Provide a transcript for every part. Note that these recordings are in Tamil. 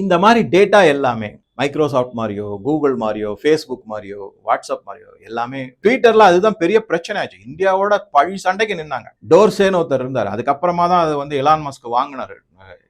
இந்த மாதிரி டேட்டா எல்லாமே மைக்ரோசாஃப்ட் மாதிரியோ கூகுள் மாதிரியோ ஃபேஸ்புக் மாதிரியோ வாட்ஸ்அப் மாதிரியோ எல்லாமே ட்விட்டர்ல அதுதான் பெரிய பிரச்சனை ஆச்சு இந்தியாவோட பழி சண்டைக்கு நின்னாங்க. டோர்சேன்னு ஒருத்தர் இருந்தார். அதுக்கப்புறமா தான் அது வந்து எலான் மஸ்க் வாங்கினாரு.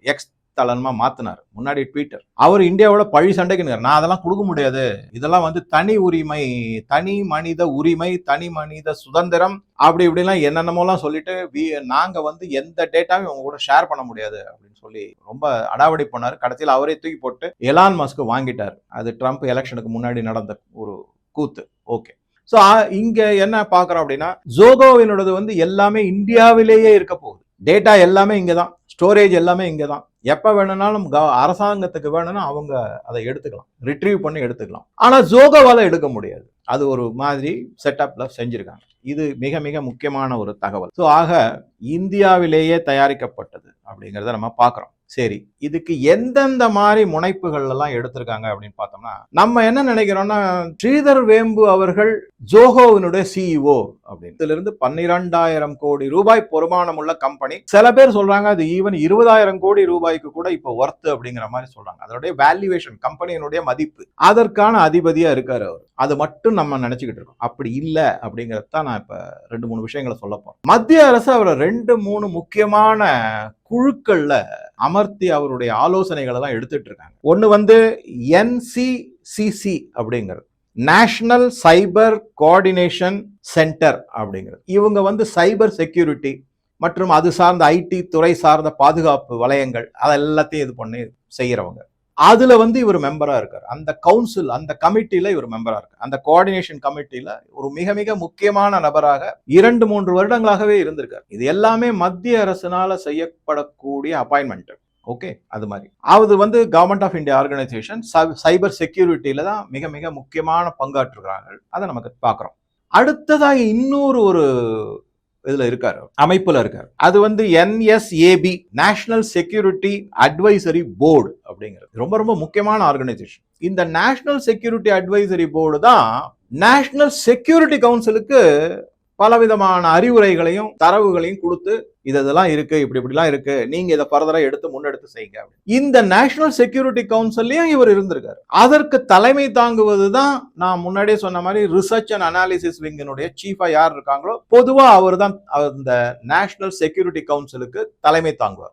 எக்ஸ் தளமா மாத்தினார். முன்னாடி ட்விட்டர். அவர் இந்தியாவோட பழி சண்டைக்குன்னு நான் அதெல்லாம் கொடுக்க முடியாது. இதெல்லாம் வந்து தனி உரிமை தனி மனித உரிமை தனி மனித சுதந்திரம் அப்படி இப்படிலாம் என்னென்னமோலாம் சொல்லிட்டு வி- நாங்க வந்து எந்த டேட்டாவையும் உங்க கூட ஷேர் பண்ண முடியாது. அப்படின்னு சொல்லி ரொம்ப அடாவடி பண்ணார். கடைசியில் அவரே தூக்கி போட்டு எலான் மஸ்க்கு வாங்கிட்டார். அது ட்ரம்ப் எலெக்ஷனுக்கு முன்னாடி நடந்த ஒரு கூத்து. ஓகே. ஸோ இங்க என்ன பார்க்குறோம் அப்படின்னா ஜோகோவினோடது வந்து எல்லாமே இந்தியாவிலேயே இருக்க போகுது. டேட்டா எல்லாமே இங்கே தான் ஸ்டோரேஜ் எல்லாமே இங்கே தான் எப்போ வேணும்னாலும் க- அரசாங்கத்துக்கு வேணும்னா அவங்க அதை எடுத்துக்கலாம். ரிட்ரீவ் பண்ணி எடுத்துக்கலாம். ஆனால் ஜோகோவால் எடுக்க முடியாது. அது ஒரு மாதிரி செட்டப்பில் செஞ்சுருக்காங்க. இது மிக மிக முக்கியமான ஒரு தகவல். ஸோ ஆக இந்தியாவிலேயே தயாரிக்கப்பட்டது அப்படிங்கிறத நம்ம பார்க்குறோம். சரி இதுக்கு எந்தெந்த மாதிரி முனைப்புகள் எல்லாம் எடுத்திருக்காங்க அப்படின்னு பார்த்தோம்னா நம்ம என்ன நினைக்கிறோம்னா ஸ்ரீதர் வேம்பு அவர்கள் ஜோஹோவினுடைய சிஇஓ அப்படின்னு. இதுல இருந்து பன்னிரெண்டாயிரம் கோடி ரூபாய் பொறுமானம் உள்ள கம்பெனி சில பேர் சொல்றாங்க அது ஈவன் இருபதாயிரம் கோடி ரூபாய்க்கு கூட இப்போ ஒர்த்து அப்படிங்கிற மாதிரி சொல்றாங்க. அதனுடைய வேல்யூவேஷன் கம்பெனியினுடைய மதிப்பு. அதற்கான அதிபதியா இருக்காரு அவர். அது மட்டும் நம்ம நினைச்சுக்கிட்டு இருக்கோம். அப்படி இல்லை அப்படிங்கிறது தான் நான் இப்ப ரெண்டு மூணு விஷயங்களை சொல்ல போறேன். மத்திய அரசு அவரை ரெண்டு மூணு முக்கியமான குழுக்கள்ல அமர்த்தி அவருடைய ஆலோசனைகள் எல்லாம் எடுத்துட்டு இருக்காங்க ஒன்று வந்து என்சிசிசி அப்படிங்கிறது. நேஷனல் சைபர் கோஆர்டினேஷன் சென்டர் அப்படிங்கிறது. இவங்க வந்து சைபர் செக்யூரிட்டி மற்றும் அது சார்ந்த ஐடி துறை சார்ந்த பாதுகாப்பு வளையங்கள் அதை எல்லாத்தையும் இது பண்ணி செய்கிறவங்க அதுல வந்து இவர் மெம்பரா இருக்கார். அந்த கவுன்சில் அந்த கமிட்டியில இவர் மெம்பரா இருக்கார். அந்த கோஆர்டினேஷன் கமிட்டியில ஒரு மிக மிக முக்கியமான நபராக இரண்டு மூன்று வருடங்களாகவே இருந்திருக்கார். இது எல்லாமே மத்திய அரசினால செய்யப்படக்கூடிய அப்பாயின்மெண்ட் ஓகே அது மாதிரி. அது வந்து government of India organisation cyber செக்யூரிட்டியில தான் மிக மிக முக்கியமான பங்காற்றுகிறார்கள் அதை நமக்கு பார்க்குறோம். அடுத்ததாக இன்னொரு ஒரு இதுல இருக்காரு அமைப்புல இருக்காரு. அது வந்து NSAB national security advisory board அப்படிங்கிறது. ரொம்ப ரொம்ப முக்கியமான ஆர்கனைசேஷன் இந்த நேஷனல் செக்யூரிட்டி அட்வைசரி போர்டு தான் நேஷனல் செக்யூரிட்டி கவுன்சிலுக்கு பலவிதமான அறிவுரைகளையும் தரவுகளையும் கொடுத்து இது இதெல்லாம் இருக்கு இப்படி இப்படிலாம் இருக்கு நீங்க இதை ஃபர்தரா எடுத்து முன்னெடுத்து செய்யுங்க இந்த நேஷனல் செக்யூரிட்டி கவுன்சில்லையும் இவர் இருந்திருக்காரு. அதற்கு தலைமை தாங்குவது தான் நான் முன்னாடியே சொன்ன மாதிரி ரிசர்ச் அண்ட் அனாலிசிஸ் விங்கினுடைய சீஃபா யார் இருக்காங்களோ பொதுவா அவர் தான் அந்த நேஷனல் செக்யூரிட்டி கவுன்சிலுக்கு தலைமை தாங்குவார்.